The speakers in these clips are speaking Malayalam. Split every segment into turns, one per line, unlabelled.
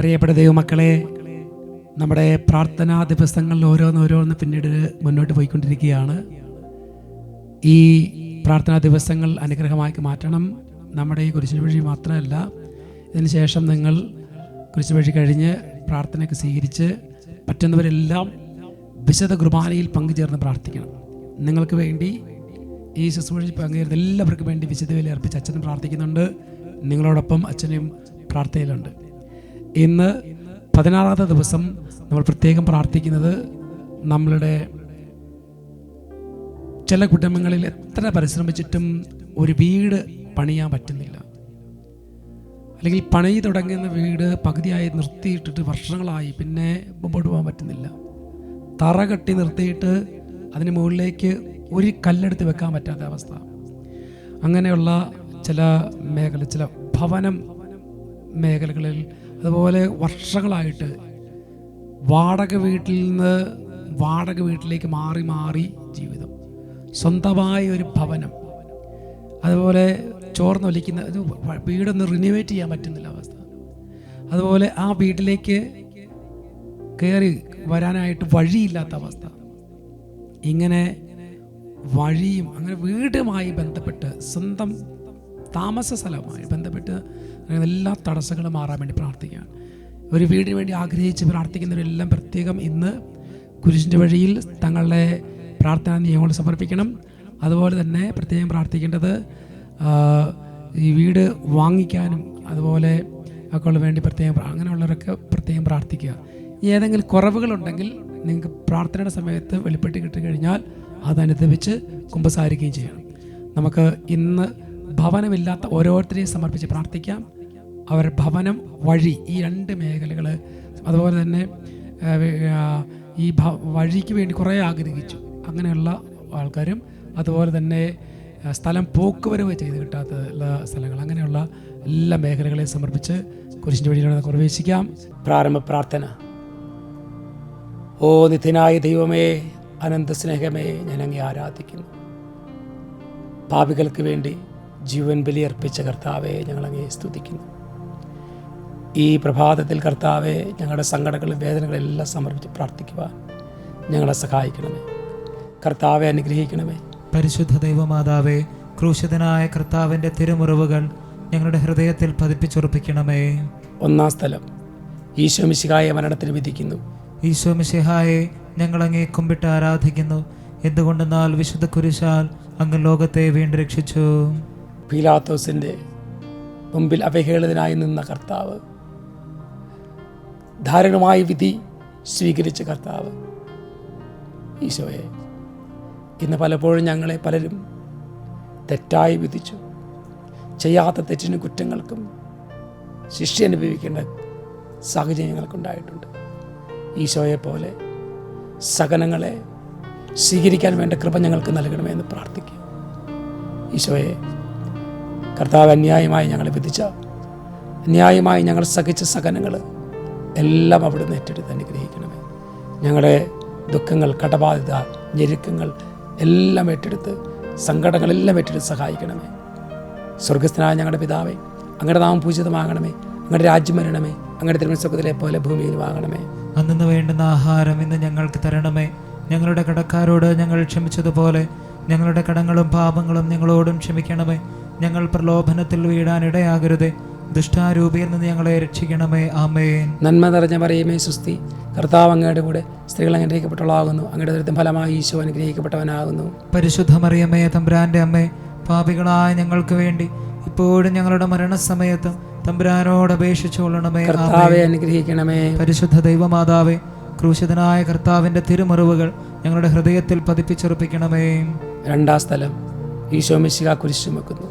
പ്രിയപ്പെട്ട ദൈവമക്കളെ നമ്മുടെ പ്രാർത്ഥനാ ദിവസങ്ങളിൽ ഓരോന്ന് ഓരോന്ന് പിന്നീട് മുന്നോട്ട് പോയിക്കൊണ്ടിരിക്കുകയാണ്. ഈ പ്രാർത്ഥനാ ദിവസങ്ങൾ അനുഗ്രഹമാക്കി മാറ്റണം നമ്മുടെ ഈ കുരിശു വഴി മാത്രമല്ല ഇതിന് ശേഷം നിങ്ങൾ കുരിശു വഴി കഴിഞ്ഞ് പ്രാർത്ഥനയൊക്കെ സ്വീകരിച്ച് പറ്റുന്നവരെല്ലാം വിശുദ്ധ കുർബാനയിൽ പങ്കുചേർന്ന് പ്രാർത്ഥിക്കണം. നിങ്ങൾക്ക് വേണ്ടി ഈ ശുശ്രൂഷയിൽ പങ്കുചേരുന്ന എല്ലാവർക്കും വേണ്ടി വിശുദ്ധ വില അർപ്പിച്ച് അച്ഛനും പ്രാർത്ഥിക്കുന്നുണ്ട്. നിങ്ങളോടൊപ്പം അച്ഛനും പ്രാർത്ഥനയിലുണ്ട്. ഇന്ന് പതിനാറാമത്തെ ദിവസം നമ്മൾ പ്രത്യേകം പ്രാർത്ഥിക്കുന്നത് നമ്മളുടെ ചില കുടുംബങ്ങളിൽ എത്ര പരിശ്രമിച്ചിട്ടും ഒരു വീട് പണിയാൻ പറ്റുന്നില്ല. അല്ലെങ്കിൽ പണി തുടങ്ങുന്ന വീട് പകുതിയായി നിർത്തിയിട്ടിട്ട് വർഷങ്ങളായി പിന്നെ മുമ്പോട്ട് പോകാൻ പറ്റുന്നില്ല. തറ കെട്ടി നിർത്തിയിട്ട് അതിന് മുകളിലേക്ക് ഒരു കല്ലെടുത്ത് വെക്കാൻ പറ്റാത്ത അവസ്ഥ. അങ്ങനെയുള്ള ചില മേഖല ചില ഭവനം മേഖലകളിൽ അതുപോലെ വർഷങ്ങളായിട്ട് വാടക വീട്ടിൽ നിന്ന് വാടക വീട്ടിലേക്ക് മാറി മാറി ജീവിതം. സ്വന്തമായ ഒരു ഭവനം. അതുപോലെ ചോർന്നൊലിക്കുന്ന വീടൊന്ന് റിനോവേറ്റ് ചെയ്യാൻ പറ്റുന്നില്ല അവസ്ഥ. അതുപോലെ ആ വീട്ടിലേക്ക് കയറി വരാനായിട്ട് വഴിയില്ലാത്ത അവസ്ഥ. ഇങ്ങനെ വഴിയും അങ്ങനെ വീടുമായി ബന്ധപ്പെട്ട് സ്വന്തം താമസ സ്ഥലവുമായി ബന്ധപ്പെട്ട് അങ്ങനെ എല്ലാ തടസ്സങ്ങളും മാറാൻ വേണ്ടി പ്രാർത്ഥിക്കുക ഒരു വീടിന് വേണ്ടി ആഗ്രഹിച്ച് പ്രാർത്ഥിക്കുന്നവരെല്ലാം പ്രത്യേകം ഇന്ന് കുരിശിന്റെ വഴിയിൽ തങ്ങളുടെ പ്രാർത്ഥനാ നിയമങ്ങൾ സമർപ്പിക്കണം. അതുപോലെ തന്നെ പ്രത്യേകം പ്രാർത്ഥിക്കേണ്ടത് ഈ വീട് വാങ്ങിക്കാനും അതുപോലെ ഒക്കെ വേണ്ടി പ്രത്യേകം പ്രാ- അങ്ങനെയുള്ളവരൊക്കെ പ്രത്യേകം പ്രാർത്ഥിക്കുക. ഏതെങ്കിലും കുറവുകളുണ്ടെങ്കിൽ നിങ്ങൾക്ക് പ്രാർത്ഥനയുടെ സമയത്ത് വെളിപ്പെട്ട് കിട്ടിക്കഴിഞ്ഞാൽ അതനുസരിച്ച് കുമ്പസാരിക്കുകയും ചെയ്യണം. നമുക്ക് ഇന്ന് ഭവനമില്ലാത്ത ഓരോരുത്തരെയും സമർപ്പിച്ച് പ്രാർത്ഥിക്കാം. അവരുടെ ഭവനം വഴി ഈ രണ്ട് മേഖലകൾ അതുപോലെ തന്നെ ഈ വഴിക്ക് വേണ്ടി കുറേ ആഗ്രഹിച്ചു. അങ്ങനെയുള്ള ആൾക്കാരും അതുപോലെ തന്നെ സ്ഥലം പോക്കുവരവ് ചെയ്ത് കിട്ടാത്ത എല്ലാ സ്ഥലങ്ങൾ അങ്ങനെയുള്ള എല്ലാ മേഖലകളെയും സമർപ്പിച്ച് കുരിശിന്റെ വഴിയിലൂടെ നമുക്ക് പ്രവേശിക്കാം. പ്രാരംഭ പ്രാർത്ഥന. ഓ നിത്യനായ ദൈവമേ അനന്ത സ്നേഹമേ ഞാൻ അങ്ങേ ആരാധിക്കുന്നു. പാപികൾക്ക് വേണ്ടി ജീവൻ ബലി അർപ്പിച്ച കർത്താവെ ഞങ്ങൾ സ്തുതിക്കുന്നു. ഈ പ്രഭാതത്തിൽ കർത്താവെ ഞങ്ങളുടെ സങ്കടങ്ങളും വേദനകളെല്ലാം സമർപ്പിച്ച് പ്രാർത്ഥിക്കുവാൻ ഞങ്ങളെ സഹായിക്കണമേ. കർത്താവെ അനുഗ്രഹിക്കണമേ.
പരിശുദ്ധ ദൈവമാതാവേ ക്രൂശിതനായ കർത്താവിന്റെ തിരുമുറിവുകൾ ഞങ്ങളുടെ ഹൃദയത്തിൽ പതിപ്പിച്ചുറപ്പിക്കണമേ.
ഒന്നാം സ്ഥലം ഈശോ മിശിഹായ മരണത്തിന് വിധിക്കുന്നു.
ഈശോ മിശിഹായെ ഞങ്ങൾ അങ്ങേ കുമ്പിട്ട് ആരാധിക്കുന്നു. എന്തുകൊണ്ടെന്നാൽ വിശുദ്ധ കുരിശാൽ അങ്ങ് ലോകത്തെ വീണ്ടും രക്ഷിച്ചു.
പീലാത്തോസിന്റെ മുമ്പിൽ അവഹേളിതനായി നിന്ന കർത്താവ് ധാരണമായ വിധി സ്വീകരിച്ച കർത്താവ് ഈശോയെ. ഇന്ന് പലപ്പോഴും ഞങ്ങളെ പലരും തെറ്റായി വിധിച്ചു. ചെയ്യാത്ത തെറ്റിനും കുറ്റങ്ങൾക്കും ശിക്ഷ അനുഭവിക്കേണ്ട സാഹചര്യം ഞങ്ങൾക്കുണ്ടായിട്ടുണ്ട് ഈശോയെ പോലെ സഹനങ്ങളെ സ്വീകരിക്കാൻ വേണ്ട കൃപ ഞങ്ങൾക്ക് നൽകണമെന്ന് പ്രാർത്ഥിക്കുക. ഈശോയെ കർത്താവ് അന്യായമായി ഞങ്ങളെ വിധിച്ച അന്യായമായി ഞങ്ങൾ സഹിച്ച സഹനങ്ങൾ എല്ലാം അവിടുന്ന് ഏറ്റെടുത്ത് അനുഗ്രഹിക്കണമേ. ഞങ്ങളുടെ ദുഃഖങ്ങൾ കടബാധിത ഞെരുക്കങ്ങൾ എല്ലാം ഏറ്റെടുത്ത് സങ്കടങ്ങളെല്ലാം ഏറ്റെടുത്ത് സഹായിക്കണമേ. സ്വർഗസ്ഥനായ ഞങ്ങളുടെ പിതാവേ അങ്ങയുടെ നാമം പൂജിതമാകണമേ. അങ്ങയുടെ രാജ്യം വരണമേ. അങ്ങയുടെ തിരുവനന്തപുരത്തിലെ പോലെ ഭൂമിയിൽ വാങ്ങണമേ.
അന്നു വേണ്ടുന്ന ആഹാരം ഇന്ന് ഞങ്ങൾക്ക് തരണമേ. ഞങ്ങളുടെ കടക്കാരോട് ഞങ്ങൾ ക്ഷമിച്ചതുപോലെ ഞങ്ങളുടെ കടങ്ങളും പാപങ്ങളും ഞങ്ങളോടും ക്ഷമിക്കണമേ. ഞങ്ങൾ പ്രലോഭനത്തിൽ വീഴാനിടയാകരുതേ. ദുഷ്ടാരൂപിയിൽ നിന്ന് ഞങ്ങളെ രക്ഷിക്കണമേ. ആമേൻ.
നന്മ നിറഞ്ഞ പറയുമേ സുസ്തി. കർത്താവ് അങ്ങയുടെ കൂടെ സ്ത്രീകൾ അനുഗ്രഹിക്കപ്പെട്ടവളാകുന്നു അങ്ങയുടെ ദുരിതം ഫലമായി ഈശോ അനുഗ്രഹിക്കപ്പെട്ടവനാകുന്നു.
പരിശുദ്ധ മറിയമ്മേ തമ്പുരാന്റെ അമ്മേ പാപികളായ ഞങ്ങൾക്ക് വേണ്ടി ഇപ്പോഴും ഞങ്ങളുടെ മരണസമയത്തും തമ്പുരാനോട് അപേക്ഷിച്ചുകൊള്ളണമേ.
കർത്താവെ അനുഗ്രഹിക്കണമേ.
പരിശുദ്ധ ദൈവമാതാവേ ക്രൂശിതനായ കർത്താവിന്റെ തിരുമുറിവുകൾ ഞങ്ങളുടെ ഹൃദയത്തിൽ പതിപ്പിച്ചുറപ്പിക്കണമേ.
രണ്ടാം സ്ഥലം. ഈശോ മിശിഹ കുരിശുമക്കുന്നു.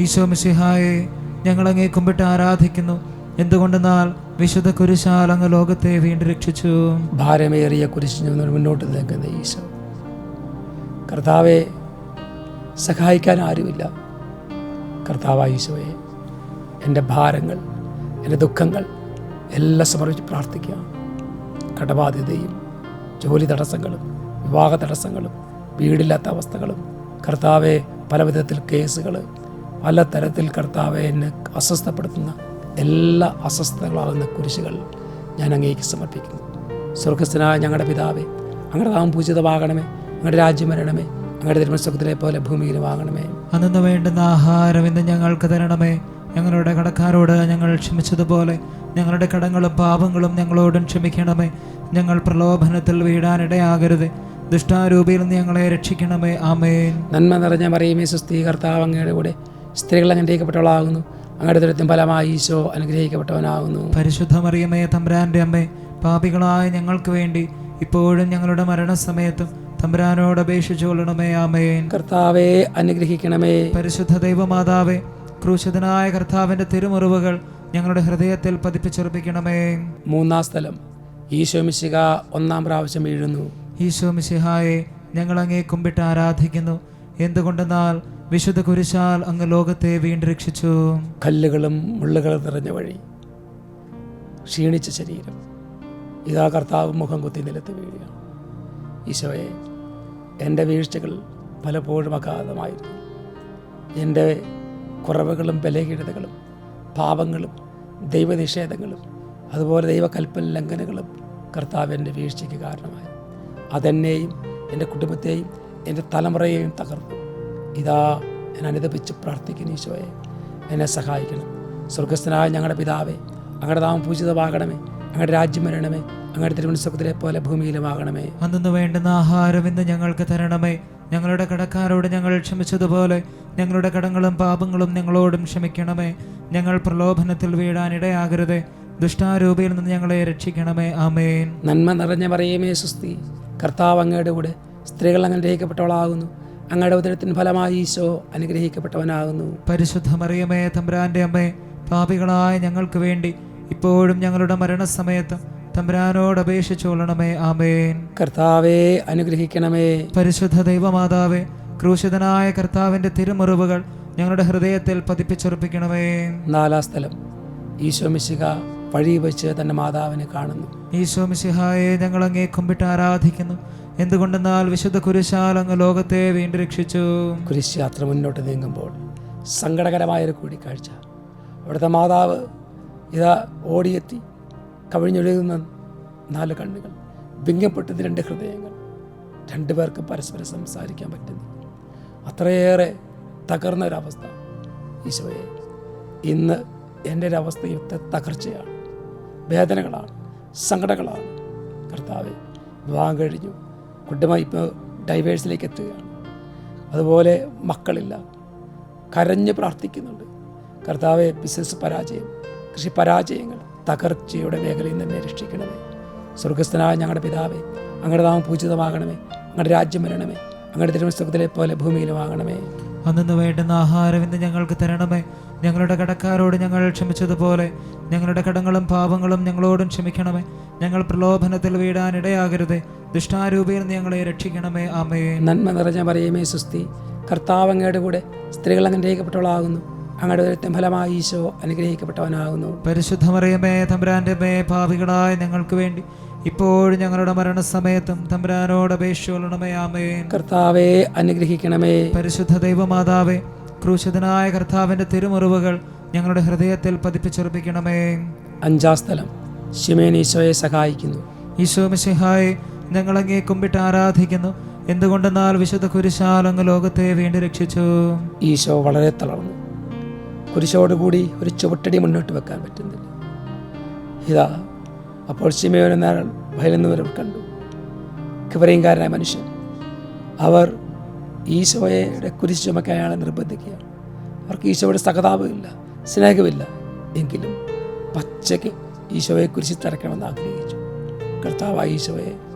ഈശോ മിശിഹായെ ഞങ്ങൾ അങ്ങേ കുമ്പിട്ട് ആരാധിക്കുന്നു. എന്തുകൊണ്ടെന്നാൽ വിശുദ്ധ കുരിശാൽ അങ്ങ് ലോകത്തെ വീണ്ടും രക്ഷിച്ചു.
ഭാരമേറിയ കുരിശ് മുന്നോട്ട് നിൽക്കുന്ന ഈശോ. കർത്താവെ സഹായിക്കാൻ ആരുമില്ല. കർത്താവ ഈശോയെ എന്റെ ഭാരങ്ങൾ എന്റെ ദുഃഖങ്ങൾ എല്ലാം സമർപ്പിച്ച് പ്രാർത്ഥിക്കുക. കടബാധ്യതയും ജോലി തടസ്സങ്ങളും വിവാഹ തടസ്സങ്ങളും വീടില്ലാത്ത അവസ്ഥകളും കർത്താവെ പല വിധത്തിൽ കേസുകൾ പല തരത്തിൽ കർത്താവെ എന്നെ അസ്വസ്ഥപ്പെടുത്തുന്ന എല്ലാ അസ്വസ്ഥതകളാകുന്ന കുരിശുകൾ ഞാൻ അങ്ങേക്ക് സമർപ്പിക്കുന്നു. സ്വർഗസ്ഥനായ ഞങ്ങളുടെ പിതാവേ അങ്ങയുടെ നാമം പൂജിതമാകണമേ അങ്ങയുടെ രാജ്യം വരണമേ അങ്ങയുടെ തിരുമസ്വത്തിലെ പോലെ ഭൂമിയിലും ആകണമേ.
അന്നു വേണ്ടുന്ന ആഹാരം ഇന്ന് ഞങ്ങൾക്ക് തരണമേ. ഞങ്ങളുടെ കടക്കാരോട് ഞങ്ങൾ ക്ഷമിച്ചതുപോലെ ഞങ്ങളുടെ കടങ്ങളും പാപങ്ങളും ഞങ്ങളോടും ക്ഷമിക്കണമേ. ഞങ്ങൾ പ്രലോഭനത്തിൽ വീഴാനിടയാകരുത്. ദുഷ്ടാരൂപിയിൽ നിന്ന് ഞങ്ങളെ രക്ഷിക്കണമേ. ആമേൻ.
നന്മ നിറഞ്ഞ മറിയമേ സുസ്ഥീ അങ്ങയുടെ കൂടെ സ്ത്രീകൾ അനുഗ്രഹിക്കപ്പെട്ടവളാകുന്നു. അങ്ങയുടെ ദുരിതം ഫലമായി ഈശോ അനുഗ്രഹിക്കപ്പെട്ടവനാകുന്നു.
പരിശുദ്ധ മറിയമേ തമ്പുരാന്റെ അമ്മേ പാപികളായ ഞങ്ങൾക്ക് വേണ്ടി ഇപ്പോഴും ഞങ്ങളുടെ മരണസമയത്തും തമ്പുരാനോട് അപേക്ഷിച്ചു കൊള്ളണമേ ആമേൻ.
കർത്താവെ അനുഗ്രഹിക്കണമേ.
പരിശുദ്ധ ദൈവമാതാവേ ക്രൂശിതനായ കർത്താവിന്റെ തിരുമുറിവുകൾ ഞങ്ങളുടെ ഹൃദയത്തിൽ പതിപ്പിച്ചുറപ്പിക്കണമേ
മൂന്നാം സ്ഥലം. ഈശോ മിശിക ഒന്നാം പ്രാവശ്യം വീഴുന്നു.
ഈശോ മിശിഹായെ ഞങ്ങൾ അങ്ങേ കുമ്പിട്ട് ആരാധിക്കുന്നു. എന്തുകൊണ്ടെന്നാൽ വിശുദ്ധ കുരിശാൽ അങ്ങ് ലോകത്തെ വീണ്ടും രക്ഷിച്ചു.
കല്ലുകളും മുള്ളുകളും നിറഞ്ഞ വഴി ക്ഷീണിച്ച ശരീരം. ഇതാ കർത്താവ് മുഖം കുത്തി നിലത്ത് വീഴുകയാണ്. ഈശോയെ എന്റെ വീഴ്ചകൾ പലപ്പോഴും അഗാധമായിരുന്നു. എന്റെ കുറവുകളും ബലഹീനതകളും പാപങ്ങളും ദൈവനിഷേധങ്ങളും അതുപോലെ ദൈവകൽപ്പന ലംഘനങ്ങളും കർത്താവ് എന്റെ വീഴ്ചയ്ക്ക് കാരണമായി. അതെന്നെയും എന്റെ കുടുംബത്തെയും എന്റെ തലമുറയെയും തകർത്തു ഇതാ ഞാൻ അനുദപിച്ച് പ്രാർത്ഥിക്കുന്നു ഈശോയെ. എന്നെ സഹായിക്കണം. സ്വർഗസ്ഥനായ ഞങ്ങളുടെ പിതാവേ അങ്ങയുടെ നാമം പൂജിതമാകണമേ. അങ്ങയുടെ രാജ്യം വരണമേ. അങ്ങയുടെ തിരുവനന്തപുരത്തിലെ പോലെ ഭൂമിയിലുമാകണമേ
അന്നു വേണ്ടുന്ന ആഹാരം ഇന്ന് ഞങ്ങൾക്ക് തരണമേ. ഞങ്ങളുടെ കടക്കാരോട് ഞങ്ങൾ ക്ഷമിച്ചതുപോലെ ഞങ്ങളുടെ കടങ്ങളും പാപങ്ങളും ഞങ്ങളോടും ക്ഷമിക്കണമേ. ഞങ്ങൾ പ്രലോഭനത്തിൽ വീഴാനിടയാകരുത് ദുഷ്ടാരൂപിയിൽ നിന്ന് ഞങ്ങളെ രക്ഷിക്കണമേ. ആമേൻ.
നന്മ നിറഞ്ഞ പറയുമേ സുസ്തി കർത്താവ് അങ്ങയുടെ കൂടെ സ്ത്രീകൾ അനുഗ്രഹിക്കപ്പെട്ടവളാകുന്നു അങ്ങയുടെ ഉദരത്തിന് ഫലമായി ഈശോ അനുഗ്രഹിക്കപ്പെട്ടവനാകുന്നു.
പരിശുദ്ധ മറിയമേ തമ്പുരാന്റെ അമ്മേ പാപികളായ ഞങ്ങൾക്ക് വേണ്ടി ഇപ്പോഴും ഞങ്ങളുടെ മരണസമയത്ത് തമ്പുരാനോട് അപേക്ഷിച്ചുകൊള്ളണമേ ആമേൻ.
കർത്താവേ അനുഗ്രഹിക്കണമേ.
പരിശുദ്ധ ദൈവമാതാവേ ക്രൂശിതനായ കർത്താവിന്റെ തിരുമുറിവുകൾ ഞങ്ങളുടെ ഹൃദയത്തിൽ പതിപ്പിച്ചുറപ്പിക്കണമേ.
നാലാം സ്ഥലം. ഈശോ മിശിക വഴി വെച്ച് തന്റെ മാതാവിനെ കാണുന്നു.
ഈശോ മിശിഹായെ ഞങ്ങൾ അങ്ങേ കുമ്പിട്ട് ആരാധിക്കുന്നു. എന്തുകൊണ്ടെന്നാൽ വിശുദ്ധ കുരിശാൽ അങ്ങ് ലോകത്തെ വീണ്ടും രക്ഷിച്ചു.
കുരിശ് യാത്ര മുന്നോട്ട് നീങ്ങുമ്പോൾ സങ്കടകരമായൊരു കൂടിക്കാഴ്ച. അവിടുത്തെ മാതാവ് ഇതാ ഓടിയെത്തി കവിഞ്ഞൊഴുകുന്ന നാല് കണ്ണുകൾ വിങ്ങപ്പെട്ടത് രണ്ട് ഹൃദയങ്ങൾ രണ്ടുപേർക്ക് പരസ്പരം സംസാരിക്കാൻ പറ്റുന്നു. അത്രയേറെ തകർന്ന ഒരവസ്ഥ ഈശോയെ ഇന്ന് എന്റെ ഒരവസ്ഥ തകർച്ചയാണ് വേദനകളാണ് സങ്കടങ്ങളാണ്. കർത്താവ് വിവാഹം കഴിഞ്ഞു. കുടുംബം ഇപ്പോൾ ഡൈവേഴ്സിലേക്ക് എത്തുകയാണ്. അതുപോലെ മക്കളില്ല. കരഞ്ഞ് പ്രാർത്ഥിക്കുന്നുണ്ട്. കർത്താവെ ബിസിനസ് പരാജയം കൃഷി പരാജയങ്ങൾ തകർച്ചയുടെ മേഖലയിൽ നിന്ന് രക്ഷിക്കണമേ. സ്വർഗസ്ഥനായ ഞങ്ങളുടെ പിതാവേ അങ്ങയുടെ നാമം പൂജിതമാകണമേ. അങ്ങയുടെ രാജ്യം വരണമേ. അങ്ങയുടെ തിരുവസ്തുക്കത്തിലെ പോലെ ഭൂമിയിലും ഭൂമിയിലുമാകണമേ
അന്നു വേണ്ടുന്ന ആഹാരം ഇന്ന് ഞങ്ങൾക്ക് തരണമേ. ഞങ്ങളുടെ കടക്കാരോട് ഞങ്ങൾ ക്ഷമിച്ചതുപോലെ ഞങ്ങളുടെ കടങ്ങളും പാപങ്ങളും ഞങ്ങളോടും ക്ഷമിക്കണമേ. ഞങ്ങൾ പ്രലോഭനത്തിൽ വീഴാനിടയാകരുത്. ദുഷ്ടാരൂപയിൽ ഞങ്ങളെ രക്ഷിക്കണമേ ആമേ.
നന്മ നിറഞ്ഞ പറയുമേ സുസ്തി. കർത്താവ് അങ്ങയുടെ കൂടെ സ്ത്രീകൾ അനുഗ്രഹിക്കപ്പെട്ടവളാകുന്നു. അങ്ങയുടെ ഉദരത്തിൻ ഫലമായി ഈശോ അനുഗ്രഹിക്കപ്പെട്ടവനാകുന്നു.
പരിശുദ്ധമറിയമേ തമ്പുരാന്റെ മേ പാപികളായ ഞങ്ങൾക്ക് വേണ്ടി ഇപ്പോഴും ഞങ്ങളുടെ മരണസമയത്തും തമ്പുരാനോട് അപേക്ഷിച്ചുകൊള്ളണമേ ആമേ.
കർത്താവെ അനുഗ്രഹിക്കണമേ.
പരിശുദ്ധ ദൈവമാതാവേ ക്രൂശിതനായ കർത്താവിന്റെ തിരുമുറിവുകൾ ഞങ്ങളുടെ ഹൃദയത്തിൽ പതിപ്പിച്ചുറപ്പിക്കണമേ
അഞ്ചാം സ്ഥലം. ശിമേൻ ഈശോയെ സഹായിക്കുന്നു.
ഈശോ മിശിഹായെ ഞങ്ങൾ അങ്ങേ കുമ്പിട്ട് ആരാധിക്കുന്നു. എന്തുകൊണ്ടെന്നാൽ വിശുദ്ധ കുരിശാൽ അങ്ങ് ലോകത്തെ വീണ്ടും രക്ഷിച്ചു.
ഈശോ വളരെ തളർന്നു. കുരിശോടുകൂടി ഒരു ചുവട്ടടി മുന്നോട്ട് വെക്കാൻ പറ്റുന്നില്ല. ഇതാ അപ്പോൾ ശിമയോൻ എന്നാൾ ഭയലുന്നവരും കണ്ടു. കിവറയങ്കാരനായ മനുഷ്യൻ. അവർ ഈശോയുടെ കുരിശ് ചുമക്കാൻ അയാളെ നിർബന്ധിക്കുകയാണ്. അവർക്ക് ഈശോയുടെ സഹതാപമില്ല സ്നേഹമില്ല എങ്കിലും പച്ചയ്ക്ക് ഈശോയെ കുരിശി തിരക്കണമെന്ന് ആഗ്രഹിച്ചു. കർത്താവായ ഈശോയെ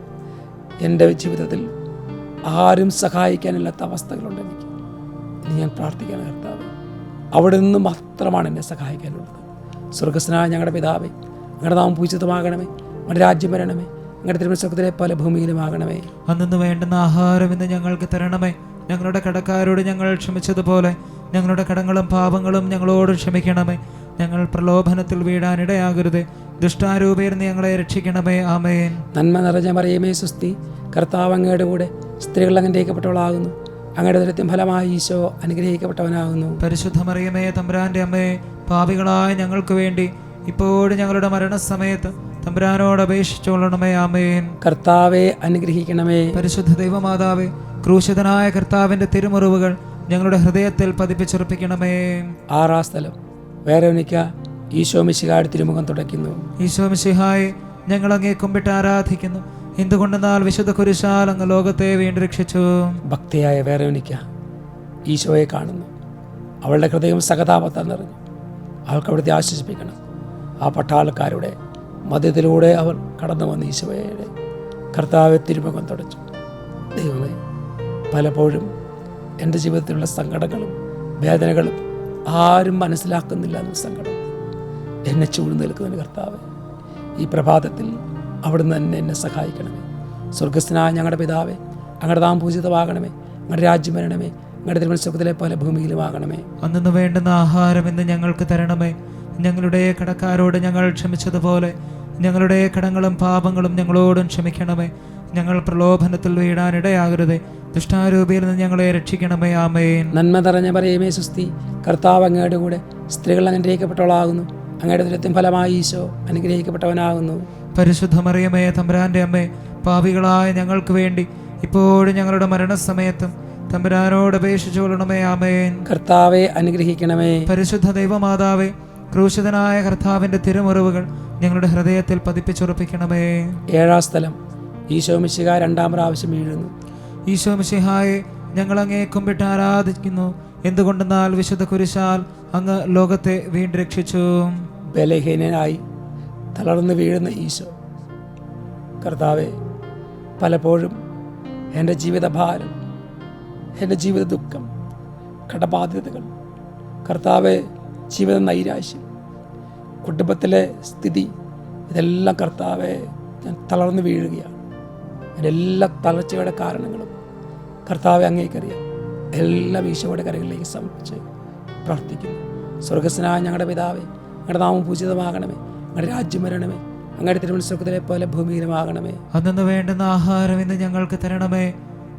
എന്റെ ജീവിതത്തിൽ ആരും സഹായിക്കാനില്ലാത്ത അവസ്ഥകളുണ്ട് എനിക്ക്. ഇനി ഞാൻ പ്രാർത്ഥിക്കാൻ കർത്താവ് അവിടെ നിന്ന് മാത്രമാണ് എന്നെ സഹായിക്കാനുള്ളത്. സ്വർഗസ്നായ ഞങ്ങളുടെ പിതാവേ ഞങ്ങളുടെ നാമം പൂജിതമാകണമേ ഞങ്ങളുടെ രാജ്യം വരണമേ ഞങ്ങളുടെ തിരുമസ്വത്തിലെ പല ഭൂമിയിലുമാകണമേ
അന്നു വേണ്ടുന്ന ആഹാരം ഇന്ന് ഞങ്ങൾക്ക് തരണമേ. ഞങ്ങളുടെ കടക്കാരോട് ഞങ്ങൾ ക്ഷമിച്ചതുപോലെ ഞങ്ങളുടെ കടങ്ങളും പാപങ്ങളും ഞങ്ങളോട് ക്ഷമിക്കണമേ. ഞങ്ങൾ പ്രലോഭനത്തിൽ വീഴാനിടയാകരുത്. ദുഷ്ടാരൂപയിൽ ഞങ്ങളെ രക്ഷിക്കണമേ ആമേൻ.
നന്മ നിറഞ്ഞ മറിയമേ സുസ്തി. കർത്താവ് അങ്ങയുടെ കൂടെ സ്ത്രീകൾ അനുഗ്രഹിക്കപ്പെട്ടവളാകുന്നു അങ്ങയുടെ ദൃത്യം ഫലമായി ഈശോ അനുഗ്രഹിക്കപ്പെട്ടവനാകുന്നു.
പരിശുദ്ധ മറിയമേ തമ്പുരാന്റെ അമ്മേ പാപികളായ ഞങ്ങൾക്ക് വേണ്ടി ഇപ്പോഴും ഞങ്ങളുടെ മരണസമയത്ത് തമ്പുരാനോട് അപേക്ഷിച്ചുകൊള്ളണമേ ആമേൻ.
കർത്താവെ അനുഗ്രഹിക്കണമേ.
പരിശുദ്ധ ദൈവമാതാവേ ക്രൂശിതനായ കർത്താവിന്റെ തിരുമുറിവുകൾ ഞങ്ങളുടെ ഹൃദയത്തിൽ പതിപ്പിച്ചുറപ്പിക്കണമേ.
ആറാം സ്ഥലം. വേറെ ഒന്നിക്ക ഈശോ തിരുമുഖം തുടയ്ക്കുന്നു.
ഈശോമിശിഹായി ഞങ്ങൾ അങ്ങേ കുമ്പിട്ട് ആരാധിക്കുന്നു. എന്തുകൊണ്ടെന്നാൽ വിശുദ്ധ കുരിശാൽ അങ്ങ് ലോകത്തെ വീണ്ടും രക്ഷിച്ചു?
ഭക്തിയായ വേറെ ഒന്നിക്ക ഈശോയെ കാണുന്നു. അവളുടെ ഹൃദയം സഹതാപത്താൽ നിറഞ്ഞു. അവൾക്ക് അവിടുത്തെ ആശ്വസിപ്പിക്കണം. ആ പട്ടാളക്കാരുടെ മധ്യത്തിലൂടെ അവൾ കടന്നു വന്ന ഈശോയുടെ കർത്താവ് തിരുമുഖം തുടച്ചു. ദൈവമേ പലപ്പോഴും എന്റെ ജീവിതത്തിലുള്ള സങ്കടങ്ങളും വേദനകളും ആരും മനസ്സിലാക്കുന്നില്ല എന്ന സങ്കടം. എന്നെ ചൂട് നിൽക്കുന്നതിന് കർത്താവ് ഈ പ്രഭാതത്തിൽ അവിടുന്ന് തന്നെ എന്നെ സഹായിക്കണമേ. സ്വർഗസ്ഥനായ ഞങ്ങളുടെ പിതാവേ അങ്ങയുടെ നാം പൂജിതമാകണമേ. അങ്ങയുടെ രാജ്യം വരണമേ. അങ്ങയുടെ തിരുവനന്തപുരത്തിലെ പോലെ ഭൂമിയിലുമാകണമേ
അന്നു വേണ്ടുന്ന ആഹാരം ഇന്ന് ഞങ്ങൾക്ക് തരണമേ. ഞങ്ങളുടെ കടക്കാരോട് ഞങ്ങൾ ക്ഷമിച്ചതുപോലെ ഞങ്ങളുടെ കടങ്ങളും പാപങ്ങളും ഞങ്ങളോടും ക്ഷമിക്കണമേ. ഞങ്ങൾ പ്രലോഭനത്തിൽ വീഴാനിടയാകരുതേ. ദുഷ്ടാരൂപിയിൽ നിന്ന് ഞങ്ങളെ രക്ഷിക്കണമേ. ആമേൻ.
നന്മ തറഞ്ഞ പറയുമേ സുസ്തി കർത്താവ് അങ്ങയുടെ കൂടെ സ്ത്രീകൾ അനുഗ്രഹിക്കപ്പെട്ടവളാകുന്നു. അങ്ങയുടെ ദുരത്തിൻ ഫലമായി ഈശോ അനുഗ്രഹിക്കപ്പെട്ടവനാകുന്നു.
പരിശുദ്ധ മറിയമേ തമ്പുരാന്റെ അമ്മേ പാപികളായ ഞങ്ങൾക്ക് വേണ്ടി ഇപ്പോഴും ഞങ്ങളുടെ മരണസമയത്തും തമ്പുരാനോട് അപേക്ഷിച്ചു കൊള്ളണമേ ആമേൻ.
കർത്താവെ അനുഗ്രഹിക്കണമേ.
പരിശുദ്ധ ദൈവമാതാവേ ക്രൂശിതനായ കർത്താവിന്റെ തിരുമുറിവുകൾ ഞങ്ങളുടെ ഹൃദയത്തിൽ പതിപ്പിച്ചുറപ്പിക്കണമേ.
ഏഴാം സ്ഥലം. ഈശോ മിശിഹ രണ്ടാം പ്രാവശ്യം വീഴുന്നു.
ഈശോ മിശിഹായെ ഞങ്ങൾ അങ്ങേ കുമ്പിട്ട് ആരാധിക്കുന്നു. എന്തുകൊണ്ടെന്നാൽ വിശുദ്ധ കുരിശാൽ അങ്ങ് ലോകത്തെ വീണ്ടും രക്ഷിച്ചു.
ബലഹീനനായി തളർന്നു വീഴുന്ന ഈശോ. കർത്താവെ പലപ്പോഴും എന്റെ ജീവിതഭാരം എന്റെ ജീവിത ദുഃഖം കടബാധ്യതകൾ കർത്താവെ ജീവിത നൈരാശ്യം കുടുംബത്തിലെ സ്ഥിതി ഇതെല്ലാം കർത്താവെ ഞാൻ തളർന്നു വീഴുകയാണ്. എന്റെ എല്ലാ തളർച്ചയുടെ കാരണങ്ങളും കർത്താവെ അങ്ങേക്കറിയാം. എല്ലാം ഈശോയുടെ കരകളിലേക്ക് സമർപ്പിച്ച് പ്രാർത്ഥിക്കുന്നു. സ്വർഗസ്നായ ഞങ്ങളുടെ പിതാവേ ഞങ്ങളുടെ നാമം പൂജിതമാകണമേ. അങ്ങടെ രാജ്യം വരണമേ. അങ്ങയുടെ തിരുവനന്തപുരത്തിലെ പോലെ ഭൂമിയിലുമാകണമേ
അന്നു വേണ്ടുന്ന ആഹാരം ഇന്ന് ഞങ്ങൾക്ക് തരണമേ.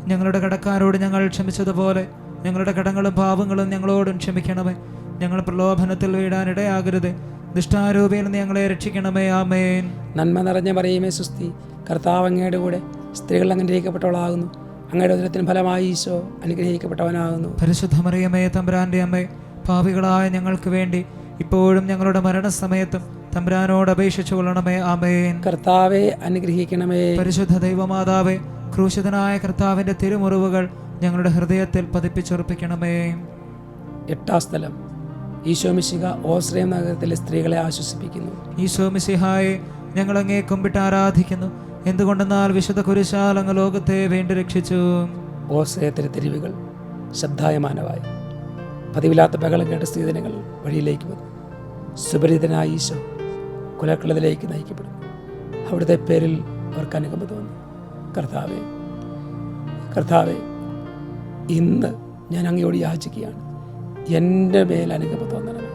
ഞങ്ങളുടെ കടക്കാരോട് ഞങ്ങൾ ക്ഷമിച്ചതുപോലെ ഞങ്ങളുടെ കടങ്ങളും പാപങ്ങളും ഞങ്ങളോടും ക്ഷമിക്കണമേ. ഞങ്ങൾ പ്രലോഭനത്തിൽ വീഴാനിടയാകരുത്. ദുഷ്ടാരൂപയിൽ നിന്ന് ഞങ്ങളെ രക്ഷിക്കണമേ. ആമേൻ.
നന്മ നിറഞ്ഞ പറയുമേ സുസ്തി. കർത്താവ് അങ്ങയുടെ കൂടെ സ്ത്രീകൾ അനുഗ്രഹിക്കപ്പെട്ടവളാകുന്നു. അങ്ങയുടെ ഉദരത്തിന് ഫലമായി ഈശോ അനുഗ്രഹിക്കപ്പെട്ടവനാകുന്നു.
പരിശുദ്ധ മറിയമേ തമ്പുരാന്റെ അമ്മേ പാപികളായ ഞങ്ങൾക്ക് വേണ്ടി ഇപ്പോഴും ഞങ്ങളുടെ മരണസമയത്തും തമ്പുരാനോട് അപേക്ഷിച്ചു കൊള്ളണമേ ആമേൻ.
കർത്താവെ അനുഗ്രഹിക്കണമേ.
പരിശുദ്ധ ദൈവമാതാവേ ക്രൂശിതനായ കർത്താവിന്റെ തിരുമുറിവുകൾ ഞങ്ങളുടെ ഹൃദയത്തിൽ പതിപ്പിച്ചുറപ്പിക്കണമേ.
എട്ടാം സ്ഥലം. ഈശോ മിശിക ഓശ്രയം നഗരത്തിലെ സ്ത്രീകളെ ആശ്വസിപ്പിക്കുന്നു.
ഈശോ മിശിഹായെ ഞങ്ങൾ അങ്ങേ കുമ്പിട്ട് ആരാധിക്കുന്നു. എന്തുകൊണ്ടെന്നാൽ വിശുദ്ധ കുരിശാലങ്ങ അങ്ങ് ലോകത്തെ വേണ്ടി രക്ഷിച്ചു.
ഓസ്ട്രിയത്തിലെ തെരുവുകൾ ശബ്ദായമാനമായി. പതിവില്ലാത്ത ബഹളം കേട്ട സ്ത്രീധനങ്ങൾ വഴിയിലേക്ക് വന്നു. സുപരിതനായ ഈശോ കുലക്കളത്തിലേക്ക് നയിക്കപ്പെടുന്നു. അവിടുത്തെ പേരിൽ അവർക്ക് അനുകമ്പ തോന്നി. കർത്താവെ കർത്താവെ ഇന്ന് ഞാൻ അങ്ങയോട് യാചിക്കുകയാണ്. എന്റെ മേൽ അനുകമ്പ തോന്നണം